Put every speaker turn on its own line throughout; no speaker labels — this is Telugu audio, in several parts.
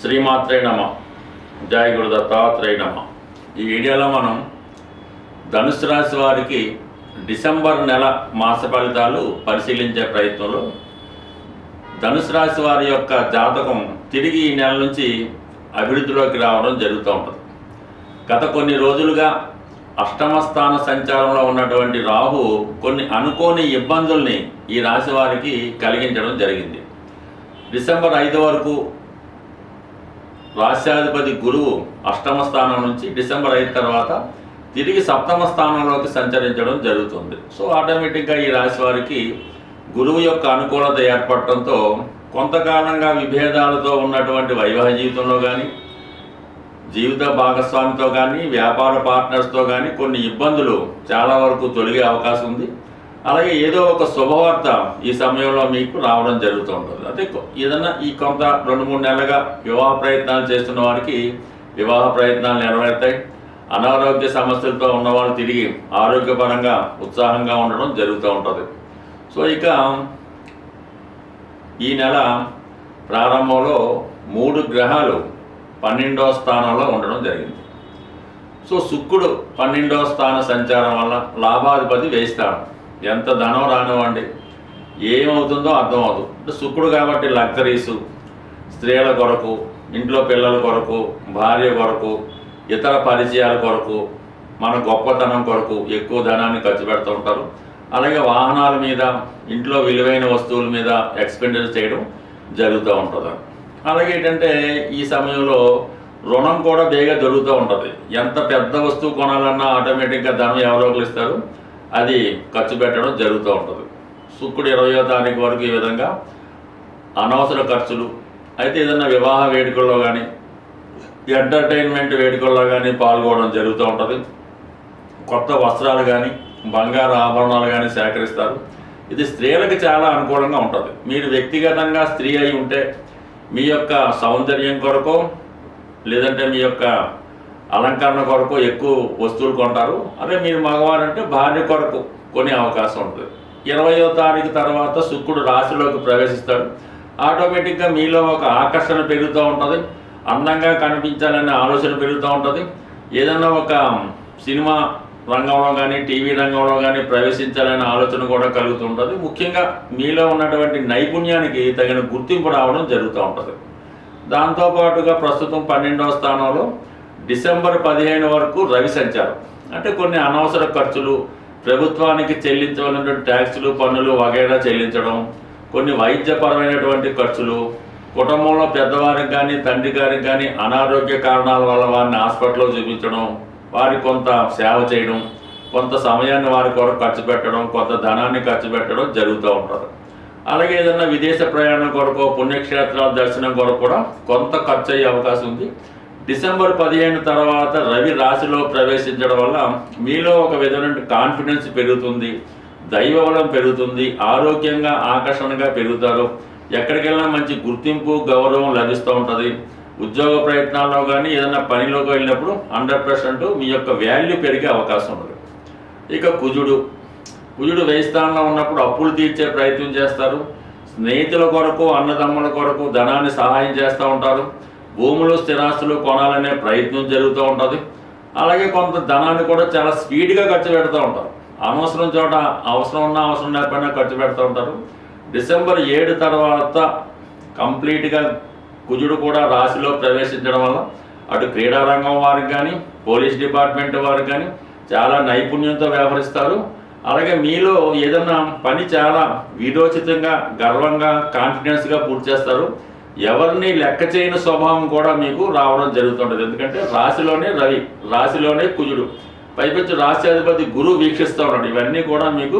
శ్రీమాత్రే నమ. జయ గురు దత్తాత్రేయ నమ. ఈ వీడియోలో మనం ధనుసు రాశి వారికి డిసెంబర్ నెల మాస ఫలితాలు పరిశీలించే ప్రయత్నంలో ధనుసు రాశి వారి యొక్క జాతకం తిరిగి ఈ నెల నుంచి అభివృద్ధిలోకి రావడం జరుగుతూ ఉంటుంది. గత కొన్ని రోజులుగా అష్టమ స్థాన సంచారంలో ఉన్నటువంటి రాహు కొన్ని అనుకోని ఇబ్బందుల్ని ఈ రాశి వారికి కలిగించడం జరిగింది. డిసెంబర్ ఐదు వరకు రాష్ట్రాధిపతి గురువు అష్టమ స్థానం నుంచి డిసెంబర్ ఐదు తర్వాత తిరిగి సప్తమ స్థానంలోకి సంచరించడం జరుగుతుంది. సో ఆటోమేటిక్గా ఈ రాశి వారికి గురువు యొక్క అనుకూలత ఏర్పడటంతో కొంతకాలంగా విభేదాలతో ఉన్నటువంటి వైవాహిక జీవితంలో కానీ జీవిత భాగస్వామితో కానీ వ్యాపార పార్ట్నర్స్తో కానీ కొన్ని ఇబ్బందులు చాలా వరకు తొలగే అవకాశం ఉంది. అలాగే ఏదో ఒక శుభవార్త ఈ సమయంలో మీకు రావడం జరుగుతూ ఉంటుంది. అంటే ఏదన్నా ఏదైనా ఈ కొంత రెండు మూడు నెలలుగా వివాహ ప్రయత్నాలు చేస్తున్న వారికి వివాహ ప్రయత్నాలు నెరవేరుతాయి. అనారోగ్య సమస్యలతో ఉన్నవాళ్ళు తిరిగి ఆరోగ్యపరంగా ఉత్సాహంగా ఉండడం జరుగుతూ ఉంటుంది. సో ఇక ఈ నెల ప్రారంభంలో మూడు గ్రహాలు పన్నెండో స్థానంలో ఉండడం జరిగింది. సో శుక్రుడు పన్నెండో స్థాన సంచారం వల్ల లాభాధిపతి వేయిస్తాడు. ఎంత ధనం రానివ్వండి ఏమవుతుందో అర్థం అవుతుంది అంటే శుక్రుడు కాబట్టి లగ్జరీసు స్త్రీల కొరకు ఇంట్లో పిల్లల కొరకు భార్య కొరకు ఇతర పరిచయాల కొరకు మన గొప్పతనం కొరకు ఎక్కువ ధనాన్ని ఖర్చు పెడుతూ ఉంటారు. అలాగే వాహనాల మీద ఇంట్లో విలువైన వస్తువుల మీద ఎక్స్పెండిచర్ చేయడం జరుగుతూ ఉంటుంది అలాగే ఏంటంటే ఈ సమయంలో రుణం కూడా బేగా జరుగుతూ ఉంటుంది. ఎంత పెద్ద వస్తువు కొనాలన్నా ఆటోమేటిక్గా ధనం ఎవరో ఒకరు ఇస్తారు. అది ఖర్చు పెట్టడం జరుగుతూ ఉంటుంది. శుక్రుడు ఇరవయో తారీఖు వరకు ఈ విధంగా అనవసర ఖర్చులు అయితే ఏదైనా వివాహ వేడుకల్లో కానీ ఎంటర్టైన్మెంట్ వేడుకల్లో కానీ పాల్గొనడం జరుగుతూ ఉంటుంది. కొత్త వస్త్రాలు కానీ బంగారు ఆభరణాలు కానీ సేకరిస్తారు. ఇది స్త్రీలకు చాలా అనుకూలంగా ఉంటుంది. మీరు వ్యక్తిగతంగా స్త్రీ అయి ఉంటే మీ యొక్క సౌందర్యం కొరకు లేదంటే మీ యొక్క అలంకరణ కొరకు ఎక్కువ వస్తువులు కొంటారు. అదే మీరు మగవారంటే భార్య కొరకు కొనే అవకాశం ఉంటుంది. ఇరవయో తారీఖు తర్వాత శుక్రుడు రాశిలోకి ప్రవేశిస్తాడు. ఆటోమేటిక్గా మీలో ఒక ఆకర్షణ పెరుగుతూ ఉంటుంది. అందంగా కనిపించాలనే ఆలోచన పెరుగుతూ ఉంటుంది. ఏదైనా ఒక సినిమా రంగంలో కానీ టీవీ రంగంలో కానీ ప్రవేశించాలనే ఆలోచన కూడా కలుగుతుంటుంది. ముఖ్యంగా మీలో ఉన్నటువంటి నైపుణ్యానికి తగిన గుర్తింపు రావడం జరుగుతూ ఉంటుంది. దాంతోపాటుగా ప్రస్తుతం పన్నెండవ స్థానంలో డిసెంబర్ పదిహేను వరకు రవి సంచారం. అంటే కొన్ని అనవసర ఖర్చులు ప్రభుత్వానికి చెల్లించవలసినటువంటి ట్యాక్సులు పన్నులు వగైరా చెల్లించడం కొన్ని వైద్యపరమైనటువంటి ఖర్చులు కుటుంబంలో పెద్దవారికి కానీ తండ్రి గారికి కానీ అనారోగ్య కారణాల వల్ల వారిని హాస్పిటల్లో చూపించడం వారికి కొంత సేవ చేయడం కొంత సమయాన్ని వారి కొరకు ఖర్చు పెట్టడం కొంత ధనాన్ని ఖర్చు పెట్టడం జరుగుతూ ఉంటారు అలాగే ఏదైనా విదేశ ప్రయాణం కొరకు పుణ్యక్షేత్రాల దర్శనం కొరకు కూడా కొంత ఖర్చు అయ్యే అవకాశం ఉంది. డిసెంబర్ పదిహేను తర్వాత రవి రాశిలో ప్రవేశించడం వల్ల మీలో ఒక విధమైన కాన్ఫిడెన్స్ పెరుగుతుంది దైవబలం పెరుగుతుంది ఆరోగ్యంగా ఆకర్షణగా పెరుగుతారు. ఎక్కడికెళ్ళినా మంచి గుర్తింపు గౌరవం లభిస్తూ ఉంటుంది. ఉద్యోగ ప్రయత్నాల్లో కానీ ఏదైనా పనిలోకి వెళ్ళినప్పుడు హండ్రెడ్ పర్సెంట్ మీ యొక్క వాల్యూ పెరిగే అవకాశం ఉంది. ఇక కుజుడు. కుజుడు వ్యయస్థానంలో ఉన్నప్పుడు అప్పులు తీర్చే ప్రయత్నం చేస్తారు. స్నేహితుల కొరకు అన్నదమ్ముల కొరకు ధనాన్ని సహాయం చేస్తూ ఉంటారు. భూములు స్థిరాస్తులు కొనాలనే ప్రయత్నం జరుగుతూ ఉంటుంది. అలాగే కొంత ధనాన్ని కూడా చాలా స్పీడ్గా ఖర్చు పెడుతూ ఉంటారు. అనవసరం చోట అవసరం ఉన్నా అవసరం లేకపోయినా ఖర్చు పెడుతూ ఉంటారు. డిసెంబర్ ఏడు తర్వాత కంప్లీట్గా కుజుడు కూడా రాశిలో ప్రవేశించడం వల్ల అటు క్రీడారంగం వారికి కానీ పోలీస్ డిపార్ట్మెంట్ వారికి కానీ చాలా నైపుణ్యంతో వ్యవహరిస్తారు. అలాగే మీలో ఏదన్నా పని చాలా వీరోచితంగా గర్వంగా కాన్ఫిడెన్స్గా పూర్తి చేస్తారు. ఎవరిని లెక్క చేయని స్వభావం కూడా మీకు రావడం జరుగుతుంటుంది. ఎందుకంటే రాశిలోనే రవి రాశిలోనే కుజుడు. పైపెచ్చు రాశ్యాధిపతి గురువు వీక్షిస్తూ ఉన్నాడు. ఇవన్నీ కూడా మీకు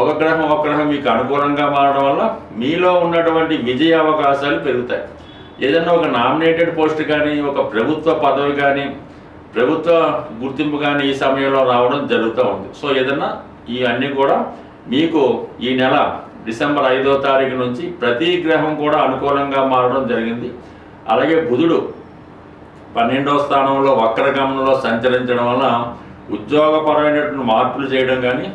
ఒక గ్రహం ఒక గ్రహం మీకు అనుకూలంగా మారడం వల్ల మీలో ఉన్నటువంటి విజయ అవకాశాలు పెరుగుతాయి. ఏదైనా ఒక నామినేటెడ్ పోస్ట్ కానీ ఒక ప్రభుత్వ పదవి కానీ ప్రభుత్వ గుర్తింపు కానీ ఈ సమయంలో రావడం జరుగుతూ ఉంది. సో ఏదన్నా ఇవన్నీ కూడా మీకు ఈ నెల డిసెంబర్ ఐదో తారీఖు నుంచి ప్రతి గ్రహం కూడా అనుకూలంగా మారడం జరిగింది. అలాగే బుధుడు పన్నెండవ స్థానంలో వక్రగమనంలో సంచరించడం వల్ల ఉద్యోగపరమైనటువంటి మార్పులు చేయడం కానీ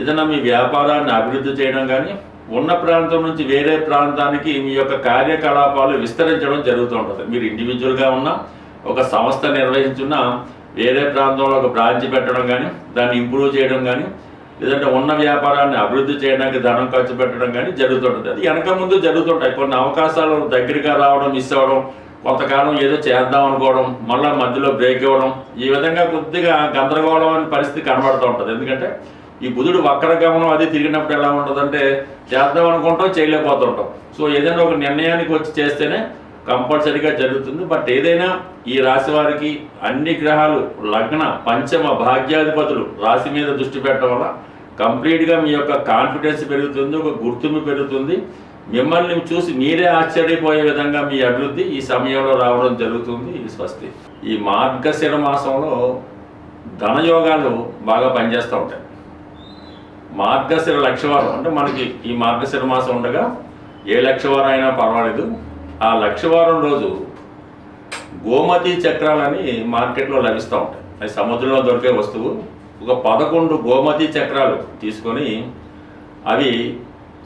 ఏదైనా మీ వ్యాపారాన్ని అభివృద్ధి చేయడం కానీ ఉన్న ప్రాంతం నుంచి వేరే ప్రాంతానికి మీ యొక్క కార్యకలాపాలు విస్తరించడం జరుగుతూ ఉంటుంది. మీరు ఇండివిజువల్గా ఉన్న ఒక సంస్థ నిర్వహించున్న వేరే ప్రాంతంలో ఒక బ్రాంచ్ పెట్టడం కానీ దాన్ని ఇంప్రూవ్ చేయడం కానీ లేదంటే ఉన్న వ్యాపారాన్ని అభివృద్ధి చేయడానికి ధనం ఖర్చు పెట్టడం కానీ జరుగుతుంటుంది అది వెనక ముందు జరుగుతుంటాయి కొన్ని అవకాశాలు దగ్గరగా రావడం మిస్ అవ్వడం కొంతకాలం ఏదో చేద్దాం అనుకోవడం మళ్ళీ మధ్యలో బ్రేక్ ఇవ్వడం ఈ విధంగా కొద్దిగా గందరగోళం అనే పరిస్థితి కనబడుతూ ఉంటుంది. ఎందుకంటే ఈ బుధుడు వక్ర గమనం అది తిరిగినప్పుడు ఎలా ఉంటుందంటే చేద్దాం అనుకుంటాం చేయలేకపోతుంటాం. సో ఏదైనా ఒక నిర్ణయానికి వచ్చి చేస్తేనే కంపల్సరీగా జరుగుతుంది. బట్ ఏదైనా ఈ రాశి వారికి అన్ని గ్రహాలు లగ్న పంచమ భాగ్యాధిపతులు రాశి మీద దృష్టి పెట్టడం వల్ల కంప్లీట్గా మీ యొక్క కాన్ఫిడెన్స్ పెరుగుతుంది ఒక గుర్తింపు పెరుగుతుంది. మిమ్మల్ని చూసి మీరే ఆశ్చర్యపోయే విధంగా మీ అభివృద్ధి ఈ సమయంలో రావడం జరుగుతుంది. ఇది స్వస్తి. ఈ మార్గశిర మాసంలో ధనయోగాలు బాగా పనిచేస్తూ ఉంటాయి. మార్గశిర లక్షవారం అంటే మనకి ఈ మార్గశిర మాసం ఉండగా ఏ లక్షవారం అయినా పర్వాలేదు. ఆ లక్షవారం రోజు గోమతి చక్రాలని మార్కెట్లో లభిస్తూ ఉంటాయి. అది సముద్రంలో దొరికే వస్తువు. ఒక పదకొండు గోమతి చక్రాలు తీసుకొని అవి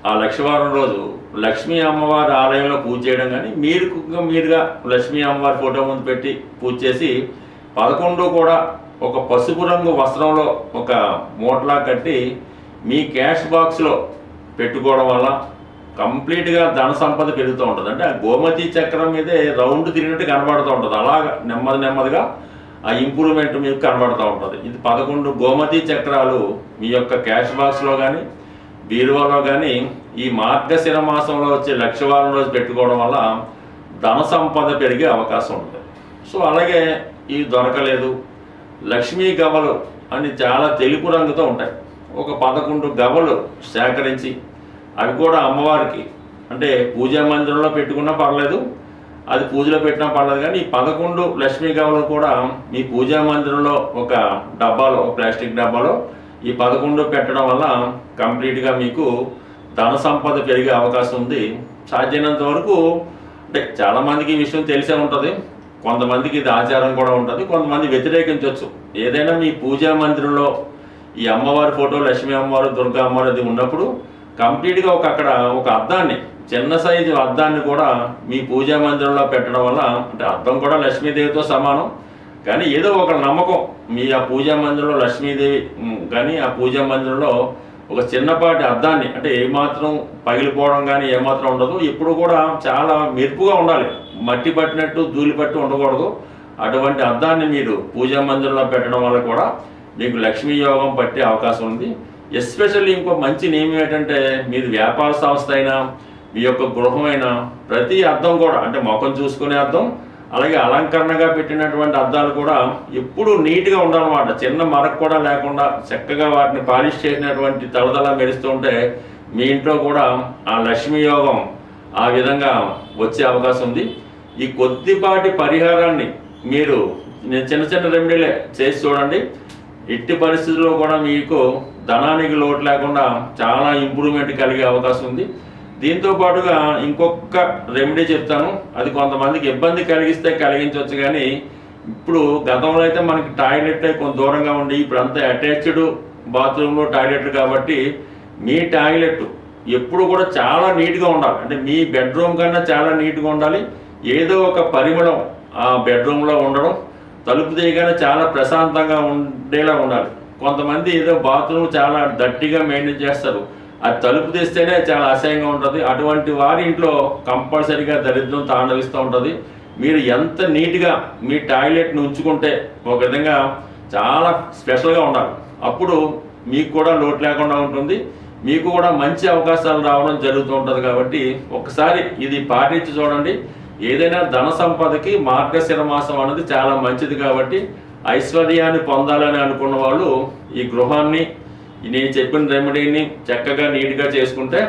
ఆ లక్షవారం రోజు లక్ష్మీ అమ్మవారి ఆలయంలో పూజ చేయడం కానీ మీరు మీరుగా లక్ష్మీ అమ్మవారి ఫోటో ముందు పెట్టి పూజ చేసి పదకొండు కూడా ఒక పసుపు రంగు వస్త్రంలో ఒక మూటలా కట్టి మీ క్యాష్ బాక్స్లో పెట్టుకోవడం వల్ల కంప్లీట్గా ధన సంపద పెరుగుతూ ఉంటుంది. అంటే ఆ గోమతి చక్రం మీదే రౌండ్ తిరిగినట్టు కనబడుతూ ఉంటుంది. అలాగా నెమ్మది నెమ్మదిగా ఆ ఇంప్రూవ్మెంట్ మీకు కనబడుతూ ఉంటుంది. ఇది పదకొండు గోమతి చక్రాలు మీ యొక్క క్యాష్ బాక్స్లో కానీ బీరువాలో కానీ ఈ మార్గశిర మాసంలో వచ్చే లక్షవారం రోజు పెట్టుకోవడం వల్ల ధన సంపద పెరిగే అవకాశం ఉంటుంది. సో అలాగే ఇవి దొరకలేదు లక్ష్మీ గవలు అని చాలా తెలుపు రంగుతో ఉంటాయి. ఒక పదకొండు గవలు సేకరించి అవి కూడా అమ్మవారికి. అంటే పూజా మందిరంలో పెట్టుకున్నా పర్లేదు అది పూజలో పెట్టినా పర్లేదు కానీ ఈ పదకొండు లక్ష్మీ గవలు కూడా మీ పూజా మందిరంలో ఒక డబ్బాలో ప్లాస్టిక్ డబ్బాలో ఈ పదకొండు పెట్టడం వల్ల కంప్లీట్గా మీకు ధన సంపద పెరిగే అవకాశం ఉంది. సాధ్యమైనంత వరకు అంటే చాలామందికి ఈ విషయం తెలిసే ఉంటుంది. కొంతమందికి ఇది ఆచారం కూడా ఉంటుంది కొంతమంది వ్యతిరేకించవచ్చు ఏదైనా మీ పూజా మందిరంలో ఈ అమ్మవారి ఫోటో లక్ష్మీ అమ్మవారు దుర్గా అమ్మవారు అది ఉన్నప్పుడు కంప్లీట్గా ఒక అక్కడ ఒక అద్దాన్ని చిన్న సైజు అద్దాన్ని కూడా మీ పూజా మందిరంలో పెట్టడం వల్ల అంటే అద్దం కూడా లక్ష్మీదేవితో సమానం. కానీ ఏదో ఒక నమ్మకం మీ ఆ పూజా మందిరంలో లక్ష్మీదేవి కానీ ఆ పూజా మందిరంలో ఒక చిన్నపాటి అద్దాన్ని అంటే ఏమాత్రం పగిలిపోవడం కానీ ఏమాత్రం ఉండదు. ఇప్పుడు కూడా చాలా మెరుపుగా ఉండాలి. మట్టి పట్టినట్టు ధూళి పట్టి ఉండకూడదు. అటువంటి అద్దాన్ని మీరు పూజా మందిరంలో పెట్టడం వల్ల కూడా మీకు లక్ష్మీ యోగం పట్టే అవకాశం ఉంది. ఎస్పెషల్లీ ఇంకో మంచి నియమం ఏంటంటే మీది వ్యాపార సంస్థ అయినా మీ యొక్క గృహం అయినా ప్రతి అర్థం కూడా అంటే ముఖం చూసుకునే అర్థం అలాగే అలంకరణగా పెట్టినటువంటి అద్దాలు కూడా ఎప్పుడూ నీట్గా ఉండాలన్నమాట. చిన్న మరక కూడా లేకుండా చక్కగా వాటిని పాలిష్ చేసినటువంటి తలదల మెరుస్తూ ఉంటే మీ ఇంట్లో కూడా ఆ లక్ష్మీ యోగం ఆ విధంగా వచ్చే అవకాశం ఉంది. ఈ కొద్దిపాటి పరిహారాన్ని మీరు నేను చిన్న చిన్న రెమెడీలే చేసి చూడండి. ఎట్టి పరిస్థితుల్లో కూడా మీకు ధనానికి లోటు లేకుండా చాలా ఇంప్రూవ్మెంట్ కలిగే అవకాశం ఉంది. దీంతో పాటుగా ఇంకొక రెమెడీ చెప్తాను. అది కొంతమందికి ఇబ్బంది కలిగిస్తే కలిగించవచ్చు కానీ ఇప్పుడు గతంలో అయితే మనకి టాయిలెట్ కొంత దూరంగా ఉండి ఇప్పుడు అంతా అటాచ్డ్ బాత్రూంలో టాయిలెట్ కాబట్టి మీ టాయిలెట్ ఎప్పుడు కూడా చాలా నీట్గా ఉండాలి. అంటే మీ బెడ్రూమ్ కన్నా చాలా నీట్గా ఉండాలి. ఏదో ఒక పరిమళం ఆ బెడ్రూమ్లో ఉండడం. తలుపు తీయగానే చాలా ప్రశాంతంగా ఉండేలా ఉండాలి. కొంతమంది ఏదో బాత్రూమ్ చాలా దట్టిగా మెయింటైన్ చేస్తారు. అది తలుపు తీస్తేనే చాలా అసహ్యంగా ఉంటుంది. అటువంటి వారి ఇంట్లో కంపల్సరీగా దరిద్రం తాండవిస్తూ ఉంటుంది. మీరు ఎంత నీట్గా మీ టాయిలెట్ను ఉంచుకుంటే ఒక విధంగా చాలా స్పెషల్గా ఉండాలి. అప్పుడు మీకు కూడా లోటు లేకుండా ఉంటుంది. మీకు కూడా మంచి అవకాశాలు రావడం జరుగుతూ ఉంటుంది కాబట్టి ఒకసారి ఇది పాటించి చూడండి. ఏదైనా ధన సంపదకి మార్గశిర మాసం అనేది చాలా మంచిది కాబట్టి ఐశ్వర్యాన్ని పొందాలని అనుకున్న వాళ్ళు ఈ గృహాన్ని నేను చెప్పిన రెమెడీని చక్కగా నీట్గా చేసుకుంటే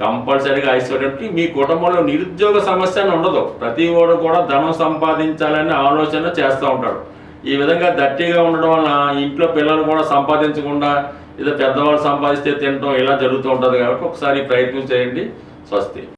కంపల్సరీగా ఐశ్వర్యానికి మీ కుటుంబంలో నిరుద్యోగ సమస్య ఉండదు. ప్రతి వాడు కూడా ధనం సంపాదించాలనే ఆలోచన చేస్తూ ఉంటాడు. ఈ విధంగా దట్టిగా ఉండడం వల్ల ఇంట్లో పిల్లలు కూడా సంపాదించకుండా ఏదో పెద్దవాళ్ళు సంపాదిస్తే తినడం ఇలా జరుగుతూ ఉంటుంది కాబట్టి ఒకసారి ప్రయత్నం చేయండి. స్వస్తి.